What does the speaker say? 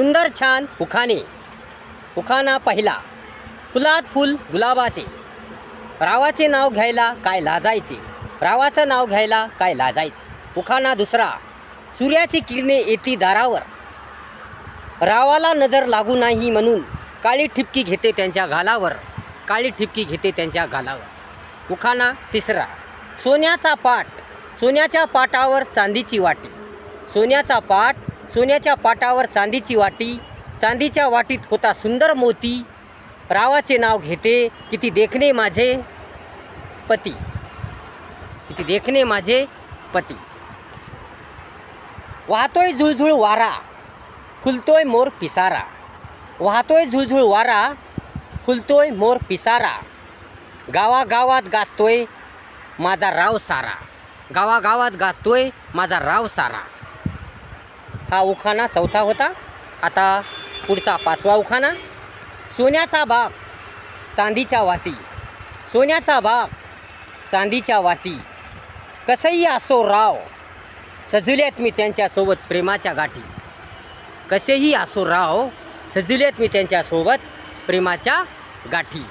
सुंदर छान उखाणे. उखाणा पहिला. फुलात फुल गुलाबाचे. रावाचे नाव घ्यायला काय लाजायचे? रावाचं नाव घ्यायला काय लाजायचे? उखाणा दुसरा. सूर्याची किरणे येती दारावर. रावाला नजर लागू नाही म्हणून काळी ठिपकी घेते त्यांच्या गालावर. काळी ठिपकी घेते त्यांच्या गालावर. उखाणा तिसरा. सोन्याचा पाट. सोन्याच्या पाटावर चांदीची वाटी. सोन्याचा पाट सोन्याच्या पाटावर चांदीची वाटी चांदीच्या वाटीत होता सुंदर मोती. रावाचे नाव घेते किती देखणे माझे पती. किती देखणे माझे पती. वाहतोय झुळझुळ वारा फुलतोय मोर पिसारा. वाहतोय झुळझुळ वारा फुलतोय मोर पिसारा. गावागावात गाजतोय माझा राव सारा. गावागावात गाजतोय माझा राव सारा. हा उखाणा चौथा होता. आता पुढचा पाचवा उखाणा. सोन्याचा बाप चांदीच्या वाती. सोन्याचा बाप चांदीच्या वाती. कसंही असो राव सजल्यात मी त्यांच्यासोबत प्रेमाच्या गाठी. कसेही असो राव सजल्यात मी त्यांच्यासोबत प्रेमाच्या गाठी.